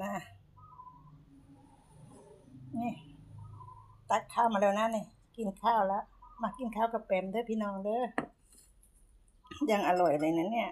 มานี่ ตักข้าวมาแล้วนะนี่กินข้าวแล้ว มากินข้าวกับแปมเด้อพี่น้องเด้อยังอร่อยเลยนะเนี่ย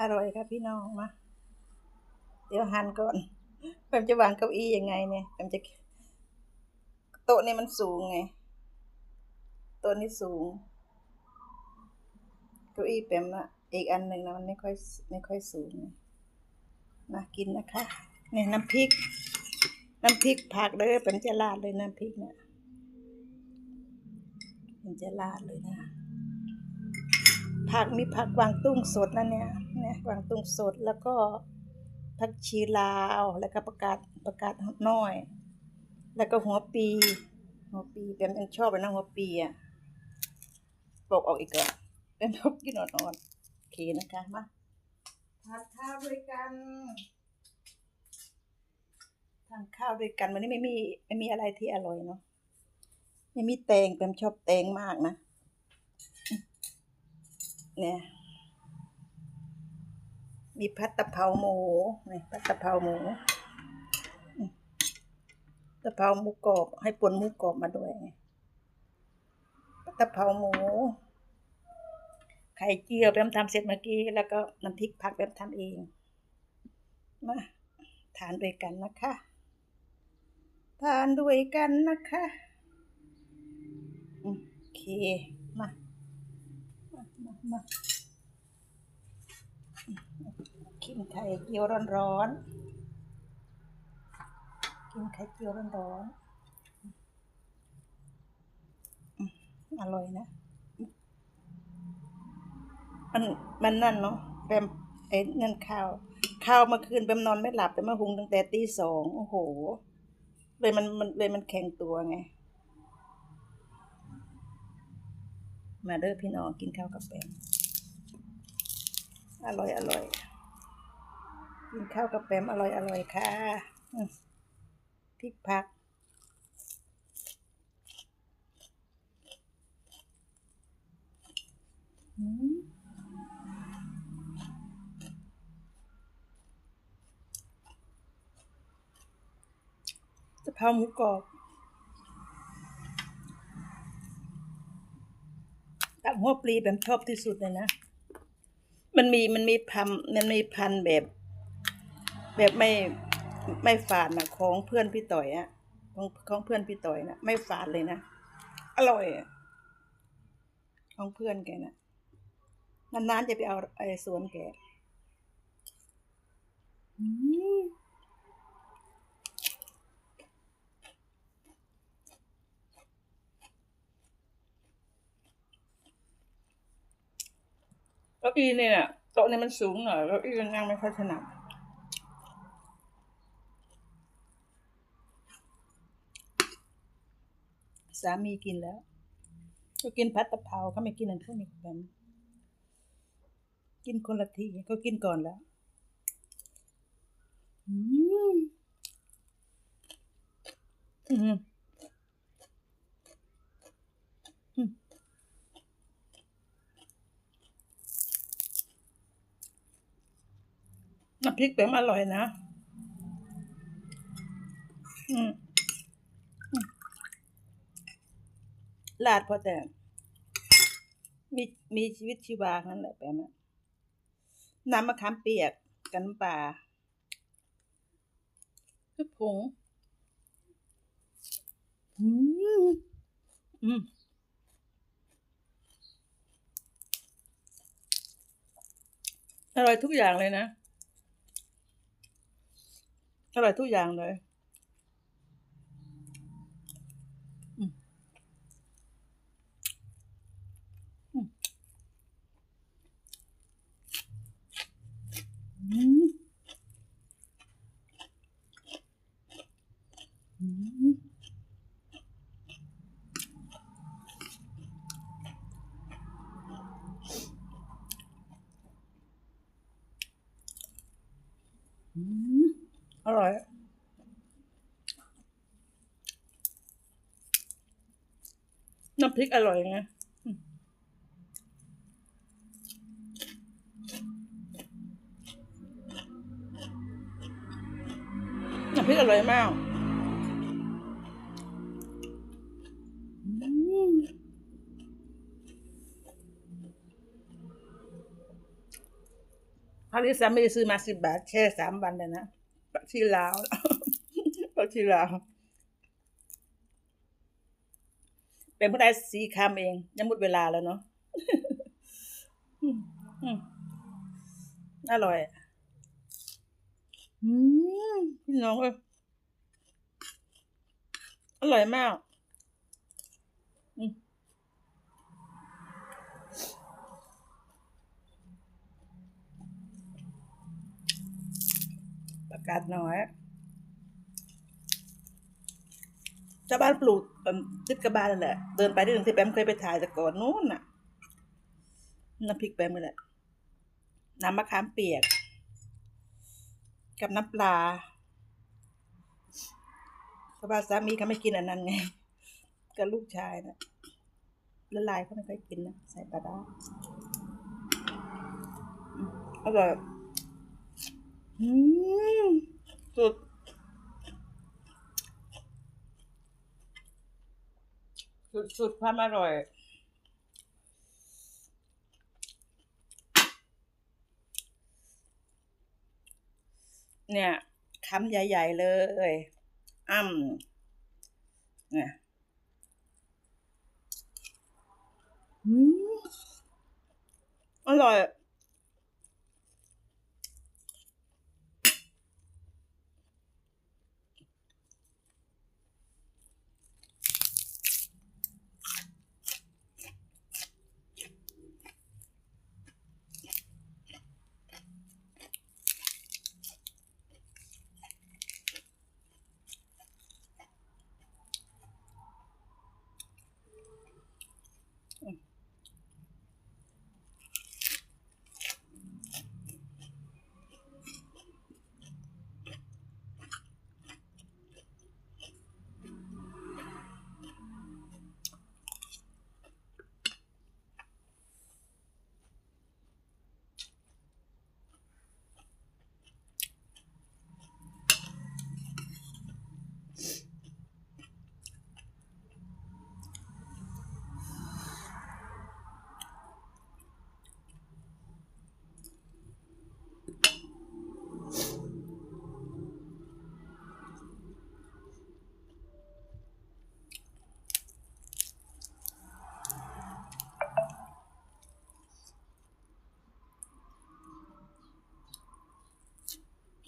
อร่อยครับพี่น้องมา เดี๋ยวหั่นก่อนแปมจะวางเก้าอี้ยังไงเนี่ยแปมจะโต๊ะนี่มันสูงไงโต๊ะนี่สูงเก้าอี้แปมอะอีกอันหนึ่งนะมันไม่ค่อยไม่ค่อยสูงไง มากินนะคะเนี่ยน้ำพริก น้ำพริกผักเลยเป็นจะราดเลยน้ำพริกเนี่ยเป็นจะราดเลยนะ ผักมีผักวางตุ้งสดนะเนี่ยเนี่ยวางตุ้งสดแล้วก็ผักชีลาวแล้วก็ประกาศประกาศน้อย แล้วก็หัวปี หัวปีเป็นอันชอบเลยนะหัวปีอะปกออกอีกก่อนเป็นชอบกินอ่อนๆโอเคนะคะมาทานาวด้วยกันทานข้าวด้วยกันวันนี้ไม่มีไม่มีอะไรที่อร่อยเนาะไม่มีแตงเป็นชอบแตงมากนะ เนี่ย มีพัตตะเภาหมูนี่พัตตะเภาหมูตะเภาหมูกรอบให้ปนหมูกรอบมาด้วยพัตตะเภาหมู ไข่เจียวแปมทำเสร็จเมื่อกี้ แล้วก็น้ำพริกผักแปมทำเอง มา ทานด้วยกันนะคะ ทานด้วยกันนะคะโอเค มา มามามากินไข่เจียวร้อนๆ กินไข่เจียวร้อนๆอืมอร่อยนะ มันมันนั่นเนาะแปมไอ้นั่นข้าวข้าวเมื่อคืนแปมนอนไม่หลับแต่มาหุงตั้งแต่ตีสองโอ้โห เลยมันมันเลยมันแข็งตัวไง มาเด้อพี่น้องกินข้าวกับแปมอร่อยอร่อยกินข้าวกับแปมอร่อยอร่อยค่ะพริกผัก เพราหมูกรอบกับหัวปลีแบบชอบที่สุดเลยนะ มันมีมันมีพันมันมีพันแบบ แบบไม่ไม่ฝาดนะของเพื่อนพี่ต่อยอะของของเพื่อนพี่ต่อยนะไม่ฝาดเลยนะ อร่อยอะของเพื่อนแกนะนานๆจะไปเอาไอ้สวนแกอืม เก้าอี้เนี่ยโต๊ะเนี่ยมันสูงหน่อยเก้าอี้มันนั่งไม่ค่อยถนัดสามีกินแล้ว ก็กินพัตตะเภาเขาไม่กินอันพวกนี้แบบกินคนละทีก็กินก่อนแล้วอืมอืมอืมน้ำ พริกแปมอร่อยนะ อืมลาดพอแต่มีมีชีวิตชีวานั่นแหละแปมน้ำมะขามเปียกกันปลาคือผงอืมอืมอร่อยทุกอย่างเลยนะ อร่อยทุกอย่างเลย อืมอืมอืมอืมอืม อร่อยน้ำพริกอร่อยไงอืมพริกอร่อยมากอืมพักที่สามีซื้อมาสิบบาทแช่สามวันเลยนะ ที่ลาวปักที่ลาวเป็นผู้ได้สีคำเองยังหมดเวลาแล้วเนาะอืมอืมอร่อยอืมพี่น้องเอ้ยอร่อยมาก อืมประ กาศน้อยชาวบ้านปลูกติดกระบานนั่นแหละ เดินไปที่หนึ่งที่แปมเคยไปถ่ายแต่ก่อนนู้นน่ะน้ำพริกแปมนี่แหละ น้ำมะขามเปียก กับน้ำปลาเพราะว่าสามีเขาไม่กินอันนั้นไง กับลูกชายนะละลายเขาไม่ค่อยกินนะ ใส่ปลาด้าอืมอร่อย อืมสุดสุดสุดความอร่อย เนี่ยคำใหญ่ ๆ เลย อ้ำเนี่ยอืมอร่อย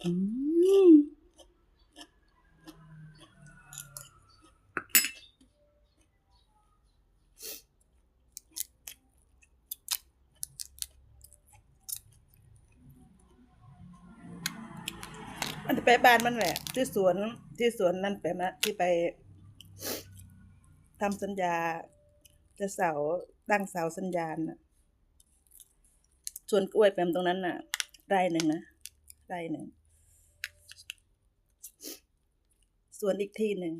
มันจะไปบ้านมันแหละ ที่สวนที่สวนนั่นไปมาที่ไปทำสัญญา จะเสาตั้งเสาสัญญาณน่ะสวนกล้วยแปมตรงนั้นน่ะไร่หนึ่งนะไร่หนึ่ง สวนอีกที่หนึ่ง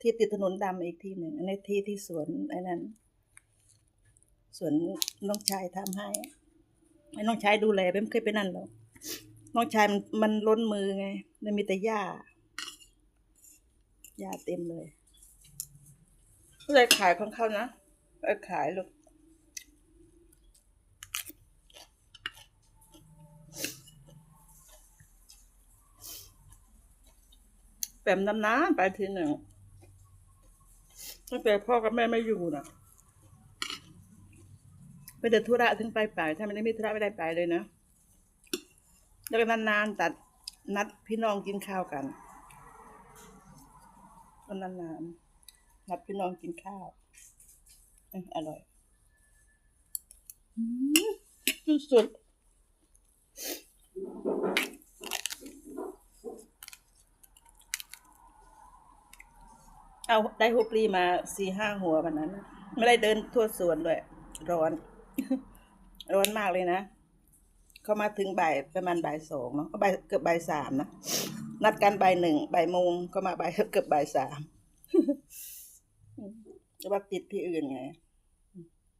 ที่ติดถนนดำอีกที่หนึ่งอันนี้ที่ที่สวนไอ้นั้นสวนน้องชายทำให้ให้น้องชายดูแลไม่เคยไปนั่นหรอกน้องชายมันมันล้นมือไง มันมีแต่หญ้าหญ้าเต็มเลยก็เลยขายของเขานะไปขายลูก แปมน้ำน้ำไปทีหนึ่งตั้งแต่พ่อกับแม่ไม่อยู่น่ะไปเดินธุระถึงไปไปถ้าไม่ได้มีธุระไม่ได้ไปเลยนะแล้วก็นานๆตัดนัดพี่น้องกินข้าวกันก็นานๆนัดพี่น้องกินข้าวอร่อยสุดๆ เอาได้หัวปลีมาสี่ห้าหัววันนั้น ไม่ได้เดินทั่วสวนด้วย ร้อน ร้อนมากเลยนะ เขามาถึงบ่ายประมาณบ่ายสองเนาะก็บ่ายเกือบบ่ายสามนะ นัดกันบ่ายหนึ่งบ่ายโมงก็มาบ่ายเกือบบ่ายสามจะว่าติดที่อื่นไง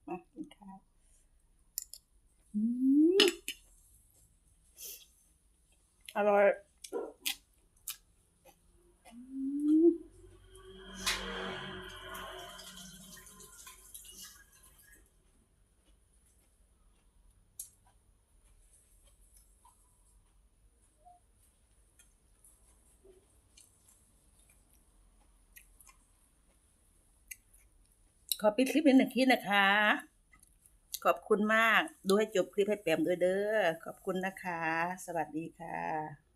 มากินข้าวอร่อย ขอปิดคลิปนี้หนึ่งคลิปนะคะ ขอบคุณมาก ดูให้จบคลิปให้แปมด้วยเด้อ ขอบคุณนะคะ สวัสดีค่ะ